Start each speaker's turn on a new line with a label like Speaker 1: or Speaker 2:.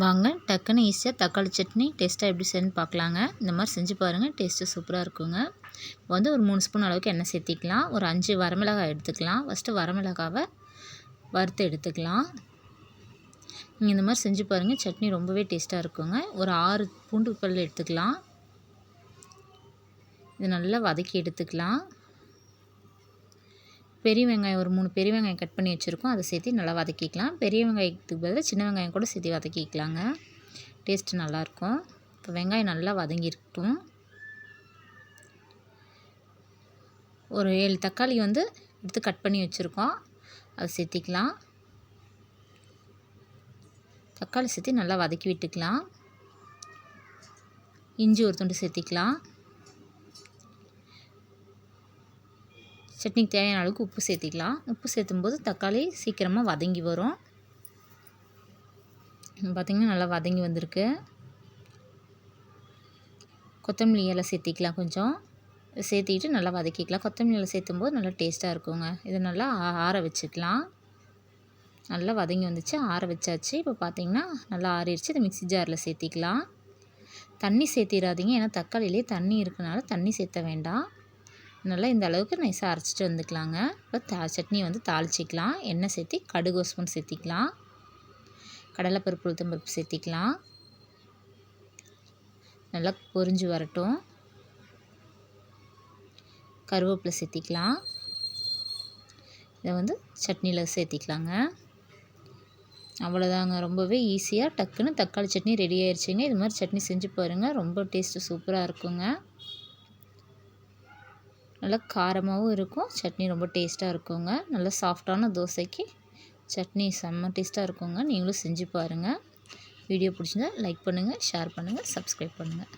Speaker 1: வாங்க டக்குன்னு ஈஸியாக தக்காளி சட்னி டேஸ்ட்டாக எப்படி செய்யணும்னு பார்க்கலாங்க. இந்த மாதிரி செஞ்சு பாருங்கள் டேஸ்ட்டு சூப்பராக இருக்குங்க. வந்து ஒரு மூணு ஸ்பூன் அளவுக்கு எண்ணெய் சேர்த்திக்கலாம். ஒரு அஞ்சு வரமிளகாய் எடுத்துக்கலாம். ஃபஸ்ட்டு வரமிளகாவை வறுத்து எடுத்துக்கலாம். நீங்கள் இந்த மாதிரி செஞ்சு பாருங்கள் சட்னி ரொம்பவே டேஸ்ட்டாக இருக்குங்க. ஒரு ஆறு பூண்டு பல் எடுத்துக்கலாம். இது நல்லா வதக்கி எடுத்துக்கலாம். பெரிய வெங்காயம் ஒரு மூணு பெரிய வெங்காயம் கட் பண்ணி வச்சுருக்கோம். அதை சேர்த்து நல்லா வதக்கிக்கலாம். பெரிய வெங்காயத்துக்கு பதிலாக சின்ன வெங்காயம் கூட சேர்த்து வதக்கிக்கலாங்க. டேஸ்ட்டு நல்லாயிருக்கும் இப்போ வெங்காயம் நல்லா வதங்கிருக்கட்டும். ஒரு ஏழு தக்காளி வந்து எடுத்து கட் பண்ணி வச்சுருக்கோம். அதை சேர்த்திக்கலாம். தக்காளி சேர்த்து நல்லா வதக்கி விட்டுக்கலாம். இஞ்சி ஒரு துண்டு சேர்த்திக்கலாம். சட்னிக்கு தேவையான அளவுக்கு உப்பு சேர்த்திக்கலாம். உப்பு சேர்த்தும்போது தக்காளி சீக்கிரமாக வதங்கி வரும். பார்த்திங்கன்னா நல்லா வதங்கி வந்திருக்கு. கொத்தமல்லி இலை சேர்த்திக்கலாம் கொஞ்சம். சேர்த்திக்கிட்டு நல்லா வதக்கிக்கலாம். கொத்தமல்லி இலை சேர்த்தும் போது நல்லா டேஸ்ட்டாக இருக்குங்க. இதை நல்லா ஆற வச்சுக்கலாம். நல்லா வதங்கி வந்துச்சு. ஆற வச்சாச்சு. இப்போ பார்த்திங்கன்னா நல்லா ஆறிடுச்சு. இதை மிக்சி ஜாரில் சேர்த்திக்கலாம். தண்ணி சேர்த்திடாதீங்க ஏன்னா தக்காளியிலே தண்ணி இருக்கனால தண்ணி சேர்த்த வேண்டாம். நல்லா இந்த அளவுக்கு நைஸாக அரைச்சிட்டு வந்துக்கலாங்க. இப்போ தா சட்னி வந்து தாளிச்சிக்கலாம். எண்ணெய் சேர்த்தி கடுகு ஒரு ஸ்பூன் சேர்த்திக்கலாம். கடலைப்பருப்பு உளுத்தம்பருப்பு சேர்த்திக்கலாம். நல்லா பொரிஞ்சு வரட்டும். கருவேப்பிலை சேர்த்திக்கலாம். இதை வந்து சட்னியில் சேர்த்திக்கலாங்க. அவ்வளோதாங்க. ரொம்பவே ஈஸியாக டக்குன்னு தக்காளி சட்னி ரெடி ஆயிடுச்சுங்க இது மாதிரி சட்னி செஞ்சு பாருங்கள் ரொம்ப டேஸ்ட்டு சூப்பராக இருக்குங்க. நல்லா காரமாகவும் இருக்கும். சட்னி ரொம்ப டேஸ்ட்டாக இருக்குங்க. நல்லா சாஃப்டான தோசைக்கு சட்னி செம்ம டேஸ்ட்டாக இருக்குங்க. நீங்களும் செஞ்சு பாருங்கள் வீடியோ பிடிச்சிருந்தா லைக் பண்ணுங்கள் ஷேர் பண்ணுங்கள் சப்ஸ்கிரைப் பண்ணுங்கள்